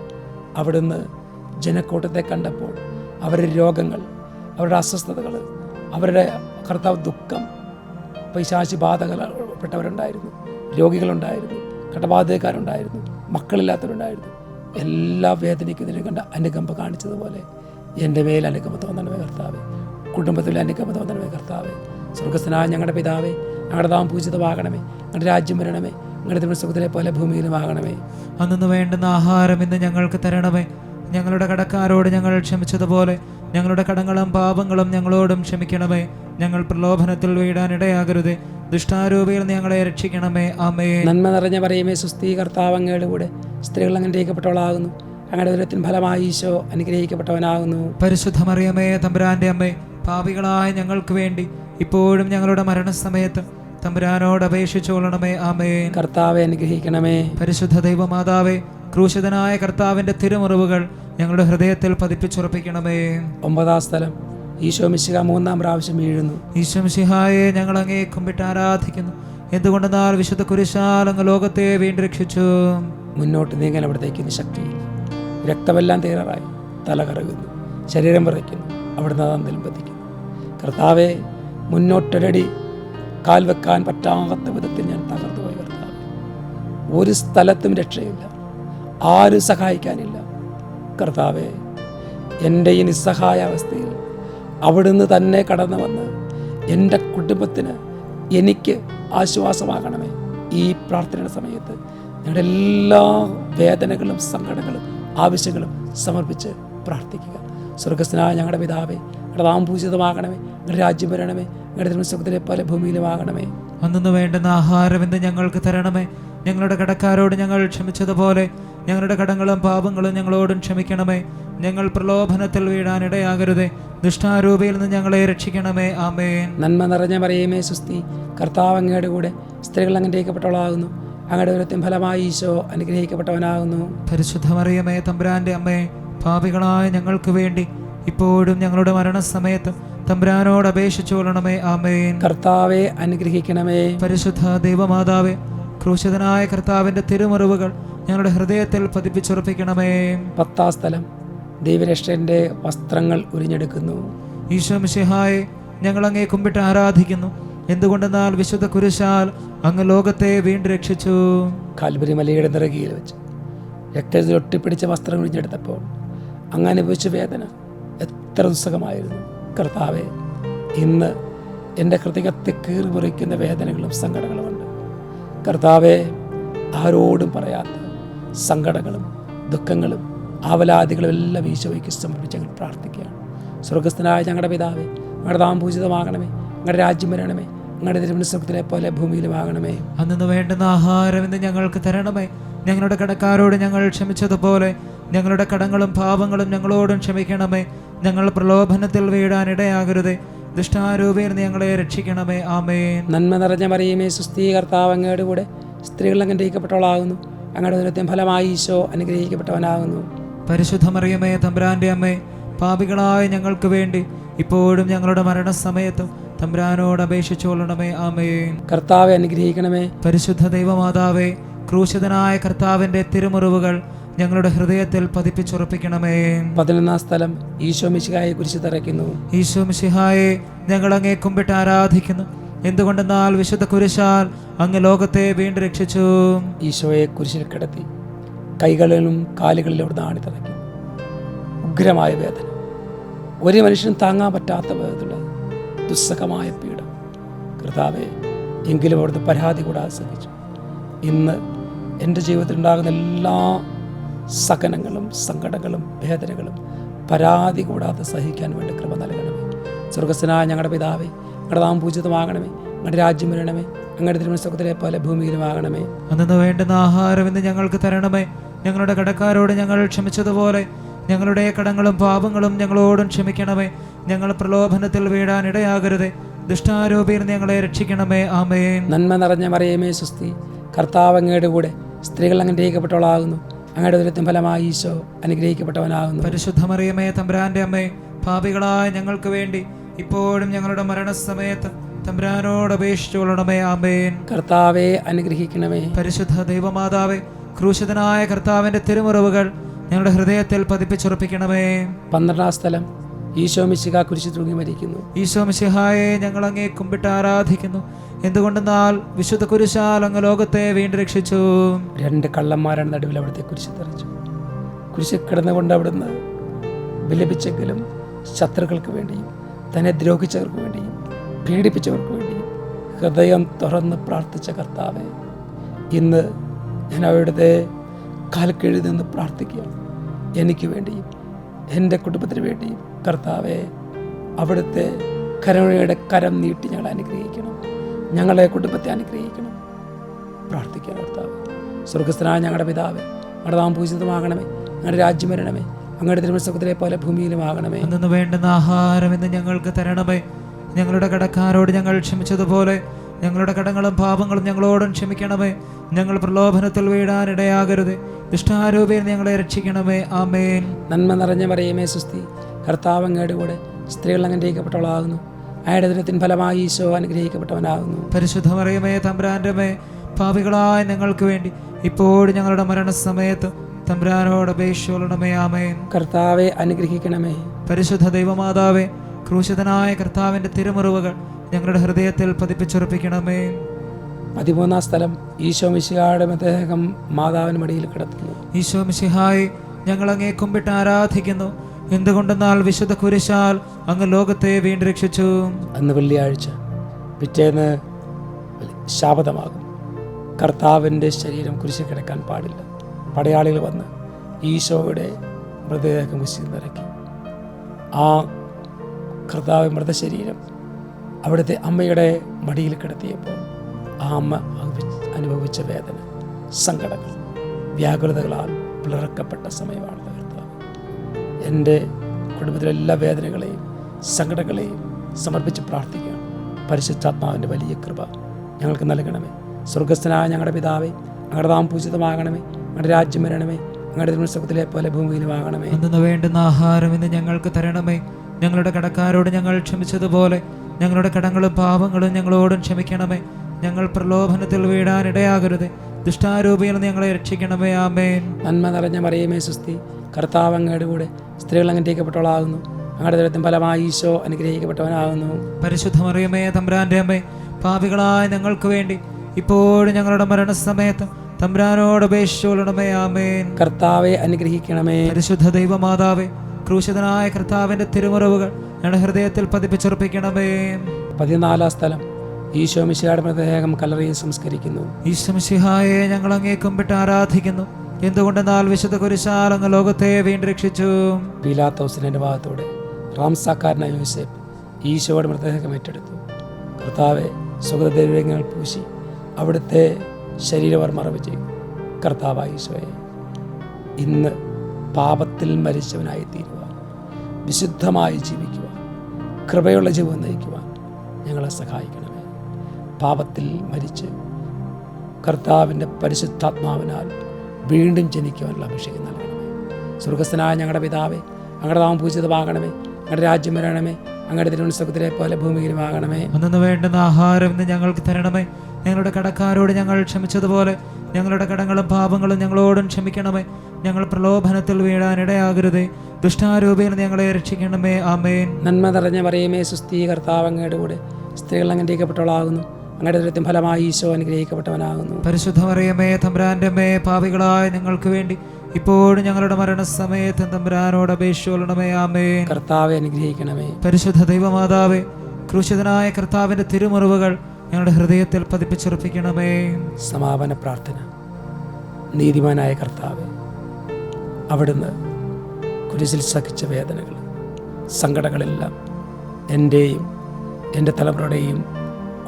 അവിടുന്ന് ജനക്കൂട്ടത്തെ കണ്ടപ്പോൾ അവരുടെ രോഗങ്ങൾ അവരുടെ അസ്വസ്ഥതകൾ അവരുടെ കർത്താവ് ദുഃഖം പൈശാശി ബാധകളപ്പെട്ടവരുണ്ടായിരുന്നു രോഗികളുണ്ടായിരുന്നു. കടബാധകക്കാരുണ്ടായിരുന്നു മക്കളില്ലാത്തവരുണ്ടായിരുന്നു. എല്ലാ വേദനയ്ക്കെതിരെ കണ്ട അനുകമ്പ കാണിച്ചതുപോലെ എന്റെ മേൽ അനുകമ്പ തോന്നണമേ കർത്താവേ. കുടുംബത്തിൽ അനുകമ്പ തോന്നണമേ കർത്താവേ. സ്വർഗസ്ഥനായ ഞങ്ങളുടെ പിതാവേ ഞങ്ങളുടെ നാം പൂജിതമാകണമേ. ഞങ്ങളുടെ രാജ്യം വരണമേ. ഞങ്ങളുടെ സുഖത്തിലെ പോലെ ഭൂമിയിലുമാകണമേ
അന്നു വേണ്ടുന്ന ആഹാരം ഇന്ന് ഞങ്ങൾക്ക് തരണമേ. ഞങ്ങളുടെ കടക്കാരോട് ഞങ്ങൾ ക്ഷമിച്ചതുപോലെ ഞങ്ങളുടെ കടങ്ങളും പാപങ്ങളും ഞങ്ങളോടും ക്ഷമിക്കണമേ. ഞങ്ങൾ പ്രലോഭനത്തിൽ വീഴാനിടയാകരുത്. ദുഷ്ടാരൂപയിൽ ഞങ്ങളെ രക്ഷിക്കണമേ. ആമേ
നന്മ നിറഞ്ഞ പറയുമേ സുസ്ഥി കർത്താവങ്ങയുടെ കൂടെ സ്ത്രീകൾ അങ്ങനെ അങ്ങയുടെ ദുരത്തിൻ ഫലമായി ഈശോ അനുഗ്രഹിക്കപ്പെട്ടവനാകുന്നു.
പരിശുദ്ധ മറിയമേ തമ്പുരാന്റെ അമ്മേ പാപികളായ ഞങ്ങൾക്ക് വേണ്ടി ഇപ്പോഴും ഞങ്ങളുടെ മരണസമയത്ത് തമ്പുരാനോട് അപേക്ഷിച്ചോളണമേ ആമേ
കർത്താവെ അനുഗ്രഹിക്കണമേ.
പരിശുദ്ധ ദൈവമാതാവേ ക്രൂശിതനായ കർത്താവിന്റെ തിരുമുറിവുകൾ ഞങ്ങളുടെ ഹൃദയത്തിൽ പതിപ്പിച്ചുറപ്പിക്കണമേ.
ഒമ്പതാം സ്ഥലം. ഈശോ മിശിഹ മൂന്നാം പ്രാവശ്യം വീഴുന്നു
ഈശോ മിശിഹായെ ഞങ്ങൾ അങ്ങേ കുമ്പിട്ട് ആരാധിക്കുന്നു. എന്തുകൊണ്ടെന്നാൽ വിശുദ്ധ കുരിശാൽ അങ്ങ് ലോകത്തെ വീണ്ടും രക്ഷിച്ചു.
മുന്നോട്ട് നീങ്ങാൻ അവിടത്തേക്ക് ശക്തി രക്തമെല്ലാം തീരാറായി. തല കറങ്ങുന്നു ശരീരം വിറയ്ക്കുന്നു. അവിടുന്ന് അതെന്തെങ്കിലും പതിക്കുന്നു. കർത്താവെ മുന്നോട്ടൊരടി. കാൽ വെക്കാൻ പറ്റാത്ത വിധത്തിൽ ഞാൻ തകർന്നു പോയി കർത്താവ്. ഒരു സ്ഥലത്തും രക്ഷയില്ല. ആരും സഹായിക്കാനില്ല. കർത്താവെ എന്റെ ഈ നിസ്സഹായ അവസ്ഥയിൽ അവിടുന്ന് തന്നെ കടന്നു വന്ന് എന്റെ കുടുംബത്തിന് എനിക്ക് ആശ്വാസമാകണമേ ഈ പ്രാർത്ഥനയുടെ സമയത്ത്. ഞങ്ങളുടെ എല്ലാ വേദനകളും സങ്കടങ്ങളും ആവശ്യങ്ങളും സമർപ്പിച്ച് പ്രാർത്ഥിക്കുക. സ്വർഗസ്നായ ഞങ്ങളുടെ പിതാവേ ഞങ്ങളുടെ നാം ഞങ്ങളുടെ രാജ്യം വരണമേ ഞങ്ങളുടെ തിരുമസ്വത്തിലെ പോലെ ഭൂമിയിലുമാകണമേ
അന്നു വേണ്ടുന്ന ആഹാരം എന്ത് ഞങ്ങൾക്ക് തരണമേ. ഞങ്ങളുടെ കടക്കാരോട് ഞങ്ങൾ ക്ഷമിച്ചതുപോലെ ഞങ്ങളുടെ കടങ്ങളും പാപങ്ങളും ഞങ്ങളോടും ക്ഷമിക്കണമേ. ഞങ്ങൾ പ്രലോഭനത്തിൽ വീഴാൻ ഇടയാകരുത്. ദുഷ്ടാരൂപയിൽ നിന്ന് ഞങ്ങളെ രക്ഷിക്കണമേ. ആമേൻ.
നന്മ നിറഞ്ഞ മറിയമേ സുസ്തി. കർത്താവ് അങ്ങയുടെ കൂടെ സ്ത്രീകൾ അനുഗ്രഹിക്കപ്പെട്ടവളാകുന്നു അങ്ങയുടെ ഉരത്തിൻ ഫലമായി ഈശോ അനുഗ്രഹിക്കപ്പെട്ടവനാകുന്നു.
പരിശുദ്ധ മറിയമേ തമ്പുരാന്റെ അമ്മേ പാപികളായ ഞങ്ങൾക്ക് വേണ്ടി ഇപ്പോഴും ഞങ്ങളുടെ മരണസമയത്തും തമ്പുരാനോട് അപേക്ഷിച്ചു കൊള്ളണമേ. ആമേൻ.
കർത്താവെ അനുഗ്രഹിക്കണമേ.
പരിശുദ്ധ ദൈവമാതാവേ ക്രൂശിതനായ കർത്താവിന്റെ തിരുമുറിവുകൾ ഞങ്ങളുടെ ഹൃദയത്തിൽ പതിപ്പിച്ചുറപ്പിക്കണമേ.
പത്താം സ്ഥലം. ദൈവരക്ഷന്റെ വസ്ത്രങ്ങൾ ഉരിഞ്ഞെടുക്കുന്നു.
ഈശോ മിശിഹായെ ഞങ്ങൾ അങ്ങേ കുമ്പിട്ട് ആരാധിക്കുന്നു. എന്തുകൊണ്ടെന്നാൽ വിശുദ്ധ കുരിശാൽ അങ്ങ് ലോകത്തെ വീണ്ടും രക്ഷിച്ചു.
കാൽബരി മലയുടെ നിറകിയിൽ വെച്ച് രക്തത്തിൽ ഒട്ടിപ്പിടിച്ച വസ്ത്രം ഉരിഞ്ഞെടുത്തപ്പോൾ അങ്ങ് അനുഭവിച്ച വേദന എത്ര ദുസ്സഹമായിരുന്നു. കർത്താവെ ഇന്ന് എന്റെ ഹൃദയത്തെ കീറി മുറിക്കുന്ന വേദനകളും സങ്കടങ്ങളുമുണ്ട് കർത്താവെ ആരോടും പറയാത്ത സങ്കടങ്ങളും ദുഃഖങ്ങളും ആവലാദികളും എല്ലാം ഈശോയ്ക്ക് സമർപ്പിച്ച് ഞങ്ങൾ പ്രാർത്ഥിക്കുകയാണ്. സ്വർഗസ്ഥനായ ഞങ്ങളുടെ പിതാവേ ഞങ്ങളുടെ നാം പൂജിതമാകണമേ ഞങ്ങളുടെ രാജ്യം വരണമേ ഞങ്ങളുടെ പോലെ ഭൂമിയിലുമാകണമേ
അന്നു വേണ്ടുന്ന ആഹാരം ഇന്ന് ഞങ്ങൾക്ക് തരണമേ. ഞങ്ങളുടെ കടക്കാരോട് ഞങ്ങൾ ക്ഷമിച്ചതുപോലെ ഞങ്ങളുടെ കടങ്ങളും പാപങ്ങളും ഞങ്ങളോടും ക്ഷമിക്കണമേ. ഞങ്ങൾ പ്രലോഭനത്തിൽ വീഴാനിടയാകരുതേ ദുഷ്ടാരൂപയിൽ നിന്ന് ഞങ്ങളെ രക്ഷിക്കണമേ. ആമേൻ.
നന്മ നിറഞ്ഞ മറിയുമേ സുസ്ഥീകർത്താവ് അങ്ങയുടെ കൂടെ സ്ത്രീകൾ അനുഗ്രഹിക്കപ്പെട്ടവളാകുന്നു അങ്ങയുടെ ദുരത്യം ഫലമായി ഈശോ അനുഗ്രഹിക്കപ്പെട്ടവനാകുന്നു.
പരിശുദ്ധമറിയമേ തമ്പ്രാന്റെ അമ്മേ പാപികളായ ഞങ്ങൾക്ക് വേണ്ടി ഇപ്പോഴും ഞങ്ങളുടെ മരണസമയത്തും തമ്പുരാനോട് അപേക്ഷിച്ചോളണമേ ആമേ
കർത്താവെ അനുഗ്രഹിക്കണമേ.
പരിശുദ്ധ ദൈവമാതാവേ ക്രൂശിതനായ കർത്താവിന്റെ തിരുമുറിവുകൾ ഞങ്ങളുടെ ഹൃദയത്തിൽ പതിപ്പിച്ചുറപ്പിക്കണമേ.
പതിനൊന്നാം സ്ഥലം ഈശോ മിശിഹായെ കുറിച്ച് തറയ്ക്കുന്നു.
ഈശോ മിശിഹായെ ഞങ്ങൾ അങ്ങേ കുമ്പിട്ട് ആരാധിക്കുന്നു. എന്തുകൊണ്ടെന്നാൽ വിശുദ്ധ കുരിശാൽ അങ്ങ് ലോകത്തെ വീണ്ടും രക്ഷിച്ചു.
ഈശോയെ കുരിശിൽ കിടത്തി. കൈകളിലും കാലുകളിലും അവിടുന്ന് ആണിത്തിറങ്ങി ഉഗ്രമായ വേദന. ഒരു മനുഷ്യനും താങ്ങാൻ പറ്റാത്ത വിധത്തിലുള്ള ദുസ്സഹമായ പീഡ കർത്താവെ എങ്കിലും അവിടുത്തെ പരാതി കൂടാതെ സഹിച്ചു ഇന്ന് എന്റെ ജീവിതത്തിൽ ഉണ്ടാകുന്ന എല്ലാ സകനങ്ങളും സങ്കടങ്ങളും വേദനകളും പരാതി കൂടാതെ സഹിക്കാൻ വേണ്ടി കൃപ നൽകണമേ. സ്വർഗസ്വനായ ഞങ്ങളുടെ പിതാവേ ഞങ്ങളുടെ നാം പൂജിതമാകണമേ. ഞങ്ങളുടെ രാജ്യം വരണമേ. ഞങ്ങളുടെ തിരുമനസ്വത്തിലെ പോലെ ഭൂമിയിലുമാകണമേ.
അന്ന് വേണ്ടുന്ന ആഹാരം ഇന്ന് ഞങ്ങൾക്ക് തരണമേ. ഞങ്ങളുടെ കടക്കാരോട് ഞങ്ങൾ ക്ഷമിച്ചതുപോലെ ഞങ്ങളുടെ കടങ്ങളും പാപങ്ങളും ഞങ്ങളോടും ക്ഷമിക്കണമേ. ഞങ്ങൾ പ്രലോഭനത്തിൽ വീഴാനിടയാകരുതേ ഇടയാകരുത്. ദുഷ്ടാരോപിയിൽ ഞങ്ങളെ രക്ഷിക്കണമേ. ആമേ
നന്മ നിറഞ്ഞ മറിയമേ സുസ്തി കർത്താവ് അങ്ങയുടെ കൂടെ സ്ത്രീകൾ അനുഗ്രഹിക്കപ്പെട്ടവളാകുന്നു അങ്ങയുടെ ദുരത്തിൻ ഫലമായി ഈശോ അനുഗ്രഹിക്കപ്പെട്ടവനാകുന്നു.
പരിശുദ്ധ മറിയമേ തമ്പുരാന്റെ അമ്മേ പാപികളായ ഞങ്ങൾക്ക് വേണ്ടി ഇപ്പോഴും ഞങ്ങളുടെ മരണസമയത്ത് തമ്പുരാനോട് അപേക്ഷിച്ചുകൊള്ളണമേ. ആമേൻ.
കർത്താവെ അനുഗ്രഹിക്കണമേ.
പരിശുദ്ധ ദൈവമാതാവേ ക്രൂശിതനായ കർത്താവിന്റെ തിരുമുറിവുകൾ ഞങ്ങളുടെ ഹൃദയത്തിൽ പതിപ്പിച്ചുറപ്പിക്കണമേ.
പന്ത്രണ്ടാം സ്ഥലം. ഈശോ മിശിഹ കുരിശി തൂങ്ങി മരിക്കുന്നു.
ഈശോ മിശിഹായെ ഞങ്ങൾ അങ്ങേ കുമ്പിട്ട് ആരാധിക്കുന്നു. എന്തുകൊണ്ടെന്നാൽ വിശുദ്ധ കുരിശാൽ അങ്ങ് ലോകത്തെ വീണ്ടും രക്ഷിച്ചു.
രണ്ട് കള്ളന്മാരാണ് നടുവിൽ അവിടുത്തെ കുരിശ് തെറിച്ചു. കുരിശി കിടന്നുകൊണ്ട് അവിടുന്ന് വിലപിച്ചെങ്കിലും ശത്രുക്കൾക്ക് വേണ്ടിയും തന്നെ ദ്രോഹിച്ചവർക്ക് വേണ്ടിയും പീഡിപ്പിച്ചവർക്ക് വേണ്ടിയും ഹൃദയം തുറന്ന് പ്രാർത്ഥിച്ച കർത്താവെ ഇന്ന് ഞാൻ അവരുടെ കാൽക്കീഴിൽ നിന്ന് പ്രാർത്ഥിക്കുകയാണ് എനിക്ക് വേണ്ടിയും എന്റെ കുടുംബത്തിന് വേണ്ടിയും കർത്താവെ അവിടുത്തെ കരുണയുടെ കരം നീട്ടി ഞങ്ങളെ അനുഗ്രഹിക്കണം. ഞങ്ങളെ കുടുംബത്തെ അനുഗ്രഹിക്കണം. പ്രാർത്ഥിക്കുക കർത്താവ്. സ്വർഗസ്ഥനായ ഞങ്ങളുടെ പിതാവ് ഞങ്ങളുടെ നാം പൂജിതമാകണമേ. ഞങ്ങളുടെ രാജ്യം വരണമേ. അങ്ങയുടെ തിരുമത്സവത്തിലെ പോലെ ഭൂമിയിലുമാകണമേ
അന്നു വേണ്ടുന്ന ആഹാരം ഇന്ന് ഞങ്ങൾക്ക് തരണമേ. ഞങ്ങളുടെ കടക്കാരോട് ഞങ്ങൾ ക്ഷമിച്ചതുപോലെ ഞങ്ങളുടെ കടങ്ങളും പാപങ്ങളും ഞങ്ങളോടും ക്ഷമിക്കണമേ. ഞങ്ങൾ പ്രലോഭനത്തിൽ വീഴാനിടയാകരുത് ദുഷ്ടാരൂപയിൽ ഞങ്ങളെ രക്ഷിക്കണമേ. ആമേൻ.
നന്മ നിറഞ്ഞ മറിയമേ സുസ്തി. കർത്താവ് അങ്ങയുടെ കൂടെ സ്ത്രീകൾ അനുഗ്രഹിക്കപ്പെട്ടവളാകുന്നു. അയാളുടെ ദിനത്തിൻ ഫലമായി ഈശോ അനുഗ്രഹിക്കപ്പെട്ടവനാകുന്നു.
പരിശുദ്ധമറിയമേ തമ്പ്രാന്റെ മേ പാപികളായ ഞങ്ങൾക്ക് വേണ്ടി ഇപ്പോഴും ഞങ്ങളുടെ മരണസമയത്ത് തമ്പ്രാനോട് അപേക്ഷിച്ചോളണമേ. ആമേൻ.
കർത്താവെ അനുഗ്രഹിക്കണമേ.
പരിശുദ്ധ ദൈവമാതാവേ ക്രൂശിതനായ കർത്താവിന്റെ തിരുമുറിവുകൾ ഞങ്ങളുടെ ഹൃദയത്തിൽ പതിപ്പിച്ചുറപ്പിക്കണമേ.
പതിമൂന്നാം സ്ഥലം ഈശോ മിശിഹായുടെ മൃതദേഹം മാതാവിന് മടിയിൽ കിടത്തുന്നു
ഈശോ മിശിഹായി ഞങ്ങൾ അങ്ങേ കുമ്പിട്ട് ആരാധിക്കുന്നു. എന്തുകൊണ്ടെന്നാൽ വിശുദ്ധ കുരിശാൽ അങ്ങ് ലോകത്തെ വീണ്ടും രക്ഷിച്ചു
അന്ന് വെള്ളിയാഴ്ച പിറ്റേന്ന് ശാപതമാകും. കർത്താവിന്റെ ശരീരം കുരിശിൽ കിടക്കാൻ പാടില്ല. പടയാളികൾ വന്ന് ഈശോയുടെ മൃതദേഹം കുരിശിൽ നിറക്കി ആ കർത്താവ് മൃതശരീരം അവിടുത്തെ അമ്മയുടെ മടിയിൽ കിടത്തിയപ്പോൾ ആ അമ്മ അനുഭവിച്ച- വേദന സങ്കടങ്ങൾ വ്യാകുലതകളാൽ പിളർക്കപ്പെട്ട സമയമാണ് എന്റെ കുടുംബത്തിലെ എല്ലാ വേദനകളെയും സങ്കടങ്ങളെയും സമർപ്പിച്ച് പ്രാർത്ഥിക്കുകയാണ്. പരിശുദ്ധാത്മാവിന്റെ വലിയ കൃപ ഞങ്ങൾക്ക് നൽകണമേ. സ്വർഗസ്ഥനായ ഞങ്ങളുടെ പിതാവേ ഞങ്ങളുടെ നാം പൂജിതമാകണമേ. ഞങ്ങളുടെ രാജ്യം വരണമേ. ഞങ്ങളുടെ തിരുമത്സവത്തിലെ പോലെ ഭൂമിയിലുമാകണമേ
അന്നു വേണ്ടുന്ന ആഹാരം ഇന്ന് ഞങ്ങൾക്ക് തരണമേ. ഞങ്ങളുടെ കടക്കാരോട് ഞങ്ങൾ ക്ഷമിച്ചതുപോലെ ഞങ്ങളുടെ കടങ്ങളും പാപങ്ങളും ഞങ്ങളോടും ക്ഷമിക്കണമേ. ഞങ്ങൾ പ്രലോഭനത്തിൽ വീഴാനിടയാകരുത് ദുഷ്ടാരൂപിയിൽ ഞങ്ങളെ രക്ഷിക്കണമേ. ആമേൻ.
നന്മ നിറഞ്ഞ മറിയമേ സുസ്തി. കർത്താവ് അങ്ങയുടെ കൂടെ സ്ത്രീകൾ അനുഗ്രഹിക്കപ്പെട്ടവളാകുന്നു അങ്ങയുടെ ദൈവത്തിൻ ഫലമായി ഈശോ അനുഗ്രഹിക്കപ്പെട്ടവനാകുന്നു.
പരിശുദ്ധ മറിയമേ തമ്പ്രാന്റെ അമ്മേ പാപികളായ ഞങ്ങൾക്ക് വേണ്ടി ഇപ്പോഴും ഞങ്ങളുടെ മരണസമയത്ത് തമ്പ്രാനോട് അപേക്ഷിച്ചോളണമേ ആമേൻ.
കർത്താവെ അനുഗ്രഹിക്കണമേ.
പരിശുദ്ധ ദൈവമാതാവേ ക്രൂശിതനായ കർത്താവിന്റെ തിരുമുറവുകൾ ഞങ്ങളുടെ ഹൃദയത്തിൽ പതിപ്പിച്ചുറപ്പിക്കണമേ.
പതിനാലാം സ്ഥലം. ഈശോ മിശിഹായുടെ മൃതദേഹം കല്ലറയിൽ സംസ്കരിക്കുന്നു.
ഈശ്വമിഷിഹായെ ഞങ്ങൾ അങ്ങേക്കും വിട്ട് ആരാധിക്കുന്നു. എന്തുകൊണ്ടെന്നാൽ വിശുദ്ധ കുരിശാൽ അങ്ങ് ലോകത്തെ വീണ്ടും രക്ഷിച്ചു?
പീലാത്തോസിന്റെ ഭാഗത്തോടെ റാംസാക്കാരനായ യൂസഫ് ഈശോയുടെ മൃതദേഹം ഏറ്റെടുത്തു. കർത്താവെ സുഗതദ്രവ്യങ്ങൾ പൂശി അവിടുത്തെ ശരീരവർ മറവ് ചെയ്തു ഈശോയെ ഇന്ന് പാപത്തിൽ മരിച്ചവനായി തീരുവാൻ വിശുദ്ധമായി ജീവിക്കുവാൻ കൃപയുള്ള ജീവിതം നയിക്കുവാൻ ഞങ്ങളെ സഹായിക്കണമേ. പാപത്തിൽ മരിച്ച് കർത്താവിന്റെ പരിശുദ്ധാത്മാവിനാൽ വീണ്ടും ജനിക്കുവാനുള്ള അഭിഷേകം നൽകണമേ. സ്വർഗസ്ഥനായ ഞങ്ങളുടെ പിതാവേ ഞങ്ങളുടെ നാമം പൂജിതമാകണമേ. ഞങ്ങളുടെ രാജ്യം വരണമേ. ഞങ്ങളുടെ തിരുവനന്തപുരത്തിലെ പോലെ ഭൂമിയിലുമാകണമേ
അന്നു വേണ്ടുന്ന ആഹാരം ഞങ്ങൾക്ക് തരണമേ. ഞങ്ങളുടെ കടക്കാരോട് ഞങ്ങൾ ക്ഷമിച്ചതുപോലെ ഞങ്ങളുടെ കടങ്ങളും പാപങ്ങളും ഞങ്ങളോടും ക്ഷമിക്കണമേ. ഞങ്ങൾ പ്രലോഭനത്തിൽ വീഴാനിടയാകരുതേ ദുഷ്ടാരൂപയിൽ നിന്ന് ഞങ്ങളെ രക്ഷിക്കണമേ. ആമേൻ.
നന്മ നിറഞ്ഞ പറയുമേ സുസ്ഥീ കർത്താവങ്ങയുടെ കൂടെ. സ്ത്രീകൾ അംഗീകരിക്കപ്പെട്ടവളാകുന്നു അങ്ങയുടെ ഫലമായി ഈശോ അനുഗ്രഹിക്കപ്പെട്ടവനാകുന്നു
പരിശുദ്ധ മറിയമേ തമ്പ്രാന്റെ അമ്മേ പാപികളായ ഞങ്ങൾക്ക് വേണ്ടി ഇപ്പോഴും ഞങ്ങളുടെ മരണസമയത്ത് തമ്പുരാനോട് അപേക്ഷിച്ചോളണമേ ആമേൻ.
കർത്താവെ അനുഗ്രഹിക്കണമേ.
പരിശുദ്ധ ദൈവമാതാവേ ക്രൂശിതനായ കർത്താവിന്റെ തിരുമുറിവുകൾ ഞങ്ങളുടെ ഹൃദയത്തിൽ പതിപ്പിച്ചുറപ്പിക്കണമേ.
സമാപന പ്രാർത്ഥന. നീതിമാനായ കർത്താവ് അവിടുന്ന് കുരിശിൽ സഹിച്ച വേദനകൾ സങ്കടങ്ങളെല്ലാം എന്റെയും എന്റെ തലമുറയുടെയും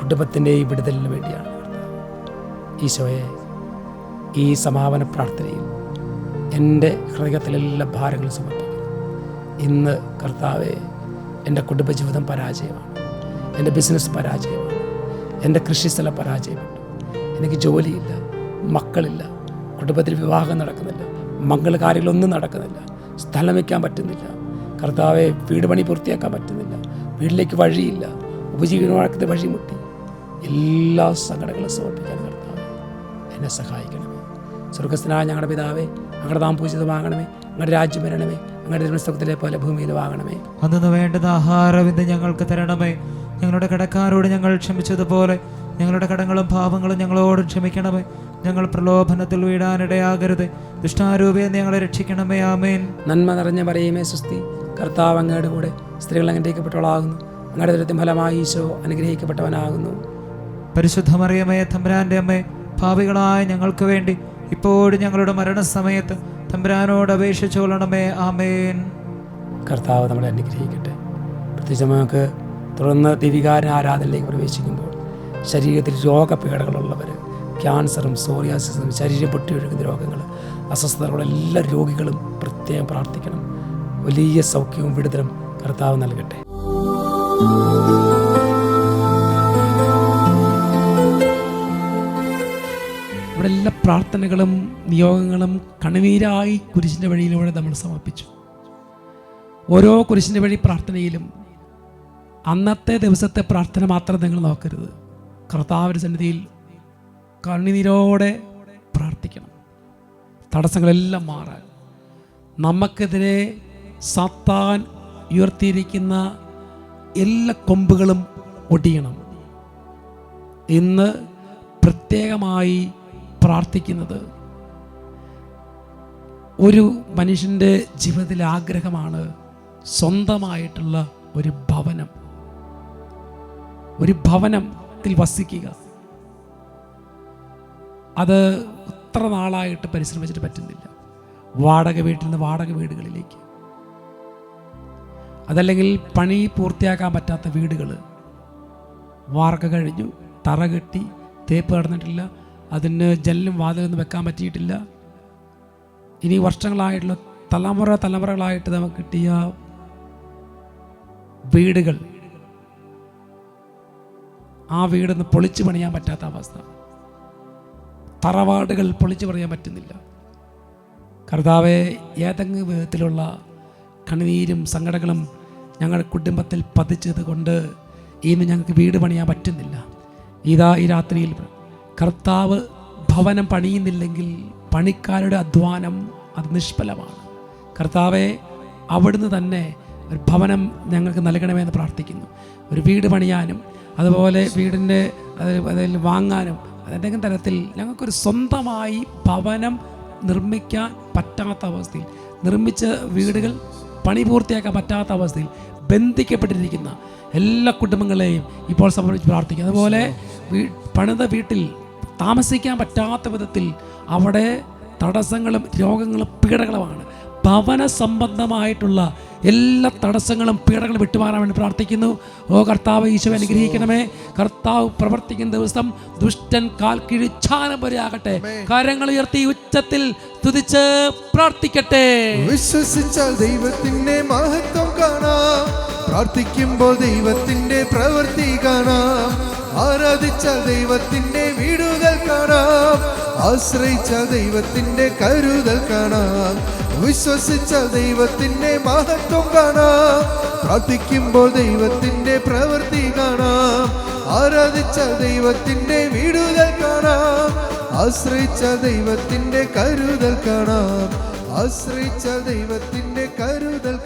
കുടുംബത്തിന്റെയും വിടുതലിന് വേണ്ടിയാണ് ഈശോയെ ഈ സമാപന പ്രാർത്ഥനയിൽ എന്റെ ഹൃദയത്തിലെല്ലാ ഭാരങ്ങളും സമർപ്പിക്കുന്നു. ഇന്ന് കർത്താവെ എന്റെ കുടുംബജീവിതം പരാജയമാണ്. എന്റെ ബിസിനസ് പരാജയമാണ്. എന്റെ കൃഷിസ്ഥലം പരാജയപ്പെട്ടു. എനിക്ക് ജോലിയില്ല മക്കളില്ല കുടുംബത്തിൽ വിവാഹം നടക്കുന്നില്ല മംഗളകാര്യങ്ങളൊന്നും നടക്കുന്നില്ല സ്ഥലം വയ്ക്കാൻ പറ്റുന്നില്ല കർത്താവെ വീട് പണി പൂർത്തിയാക്കാൻ പറ്റുന്നില്ല വീട്ടിലേക്ക് വഴിയില്ല ഉപജീവനമാക്കുന്ന വഴിമുട്ടി എല്ലാ സങ്കടങ്ങളും സമർപ്പിക്കാൻ കർത്താവ് എന്നെ സഹായിക്കണമേ. സ്വർഗസ്ഥനായ ഞങ്ങളുടെ പിതാവേ ഞങ്ങളുടെ നാം വാങ്ങണമേ ഞങ്ങളുടെ രാജ്യം വരണമേ ഞങ്ങളുടെ ജന്മസ്ഥലത്തിലെ പോലെ ഭൂമിയിൽ വാങ്ങണമേ.
അന്ന് വേണ്ടത് ആഹാരം ഞങ്ങൾക്ക് തരണമേ. ഞങ്ങളുടെ കടക്കാരോട് ഞങ്ങൾ ക്ഷമിച്ചതുപോലെ ഞങ്ങളുടെ കടങ്ങളും പാപങ്ങളും ഞങ്ങളോട് ക്ഷമിക്കണമേ. ഞങ്ങൾ പ്രലോഭനത്തിൽ വീഴാനിടയാകരുത്. ദുഷ്ടാരൂപയെ ഞങ്ങളെ രക്ഷിക്കണമേ. ആമേൻ.
നന്മ നിറഞ്ഞ പറയുമേ സുസ്തി കർത്താവ് അങ്ങയുടെ കൂടെ സ്ത്രീകൾ അനുഗ്രഹിക്കപ്പെട്ടവളാകുന്നു അങ്ങയുടെ ദുരിതം ഫലമായി ഈശോ അനുഗ്രഹിക്കപ്പെട്ടവനാകുന്നു.
പരിശുദ്ധ മറിയമേ അമ്മ ഭാവികളായ ഞങ്ങൾക്ക് വേണ്ടി ഇപ്പോഴും ഞങ്ങളുടെ മരണസമയത്ത് തമ്പുരാനോട് കൊള്ളണമേ. ആമേൻ.
കർത്താവ് നമ്മളെ അനുഗ്രഹിക്കട്ടെ. പ്രത്യേകിച്ച് നമുക്ക് തുടർന്ന് ദിവികാരൻ ആരാധനയിലേക്ക് പ്രവേശിക്കുമ്പോൾ ശരീരത്തിൽ രോഗപീഠകളുള്ളവർ ക്യാൻസറും സോറിയാസിസും ശരീരം പൊട്ടിയൊഴുകുന്ന രോഗങ്ങൾ അസ്വസ്ഥതകളുള്ള എല്ലാ രോഗികളും പ്രത്യേകം പ്രാർത്ഥിക്കണം. വലിയ സൗഖ്യവും വിടുതലും കർത്താവ് നൽകട്ടെ. ഇവിടെ എല്ലാ പ്രാർത്ഥനകളും നിയോഗങ്ങളും കണ്ണുനീരായി കുരിശിന്റെ വഴിയിലൂടെ നമ്മൾ സമർപ്പിച്ചു. ഓരോ കുരിശിന്റെ വഴി പ്രാർത്ഥനയിലും അന്നത്തെ ദിവസത്തെ പ്രാർത്ഥന മാത്രം നിങ്ങൾ നോക്കരുത്. കർത്താവിന്റെ സന്നിധിയിൽ കണ്ണിനീരോടെ പ്രാർത്ഥിക്കണം. തടസ്സങ്ങളെല്ലാം മാറാൻ. നമുക്കെതിരെ സത്താൻ ഉയർത്തിയിരിക്കുന്ന എല്ലാ കൊമ്പുകളും ഒടിയണം. ഇന്ന് പ്രത്യേകമായി പ്രാർത്ഥിക്കുന്നത് ഒരു മനുഷ്യന്റെ ജീവിതത്തിലെ ആഗ്രഹമാണ് സ്വന്തമായിട്ടുള്ള ഒരു ഭവനം. ഒരു ഭവനത്തിൽ വസിക്കുക. അത് എത്ര നാളായിട്ട് പരിശ്രമിച്ചിട്ട് പറ്റുന്നില്ല. വാടക വീട്ടിൽ നിന്ന് വാടക വീടുകളിലേക്ക്. അതല്ലെങ്കിൽ പണി പൂർത്തിയാക്കാൻ പറ്റാത്ത വീടുകൾ വാർക്ക കഴിഞ്ഞു തറ കെട്ടി തേപ്പ് കടന്നിട്ടില്ല അതിന് ജനലും വാതിലൊന്നും വെക്കാൻ പറ്റിയിട്ടില്ല. ഇനി വർഷങ്ങളായിട്ടുള്ള തലമുറ തലമുറകളായിട്ട് നമുക്ക് കിട്ടിയ വീടുകൾ ആ വീടൊന്ന് പൊളിച്ചു പണിയാൻ പറ്റാത്ത അവസ്ഥ. തറവാടുകൾ പൊളിച്ചു പണിയാൻ പറ്റുന്നില്ല. കർത്താവെ ഏതെങ്കിലും വിധത്തിലുള്ള കണ്ണുനീരും സങ്കടങ്ങളും ഞങ്ങളുടെ കുടുംബത്തിൽ പതിച്ചത് കൊണ്ട് ഇന്ന് ഞങ്ങൾക്ക് വീട് പണിയാൻ പറ്റുന്നില്ല. ഇതാ ഈ രാത്രിയിൽ കർത്താവ് ഭവനം പണിയുന്നില്ലെങ്കിൽ പണിക്കാരുടെ അധ്വാനം അത് നിഷ്ഫലമാണ്. കർത്താവെ അവിടുന്ന് തന്നെ ഒരു ഭവനം ഞങ്ങൾക്ക് നൽകണമെന്ന് പ്രാർത്ഥിക്കുന്നു. ഒരു വീട് പണിയാനും അതുപോലെ വീടിന്റെ അത് അതിൽ വാങ്ങാനും ഏതെങ്കിലും തരത്തിൽ ഞങ്ങൾക്കൊരു സ്വന്തമായി ഭവനം നിർമ്മിക്കാൻ പറ്റാത്ത അവസ്ഥയിൽ നിർമ്മിച്ച വീടുകൾ പണി പൂർത്തിയാക്കാൻ പറ്റാത്ത അവസ്ഥയിൽ ബന്ധിക്കപ്പെട്ടിരിക്കുന്ന എല്ലാ കുടുംബങ്ങളെയും ഇപ്പോൾ സമർപ്പിച്ച് പ്രാർത്ഥിക്കുക അതുപോലെ വീ പണിത വീട്ടിൽ താമസിക്കാൻ പറ്റാത്ത വിധത്തിൽ അവിടെ തടസ്സങ്ങളും രോഗങ്ങളും പീഡകളുമാണ്. ഭവന സംബന്ധമായിട്ടുള്ള എല്ലാ തടസ്സങ്ങളും പീഡകളും വിട്ടുമാറാൻ വേണ്ടി പ്രാർത്ഥിക്കുന്നു. ഓ കർത്താവ് ഈശോ അനുഗ്രഹിക്കണമേ. കർത്താവ് പ്രവർത്തിക്കുന്ന ദിവസം ദുഷ്ടൻ കാൽ കിഴിച്ചാനം വരെ ആകട്ടെ. കരങ്ങൾ ഉയർത്തി ഉച്ചത്തിൽ സ്തുതിച്ച് പ്രാർത്ഥിക്കട്ടെ.
വിശ്വസിച്ചാൽ ദൈവത്തിന്റെ മഹത്വം കാണാം. പ്രാർത്ഥിക്കുമ്പോൾ ദൈവത്തിന്റെ പ്രവൃത്തി കാണാം. ആരാധിച്ചാൽ ദൈവത്തിന്റെ വീടുകൾ കാണാം. ആശ്രയിച്ച ദൈവത്തിന്റെ കരുതൽ കാണാം. വിശ്വസിച്ച ദൈവത്തിന്റെ മഹത്വം കാണാം. പ്രാർത്ഥിക്കുമ്പോൾ ദൈവത്തിന്റെ പ്രവൃത്തി കാണാം. ആരാധിച്ച ദൈവത്തിന്റെ വീടുകൾ കാണാം. ആശ്രയിച്ച ദൈവത്തിന്റെ കരുതൽ കാണാം. ആശ്രയിച്ച ദൈവത്തിന്റെ കരുതൽ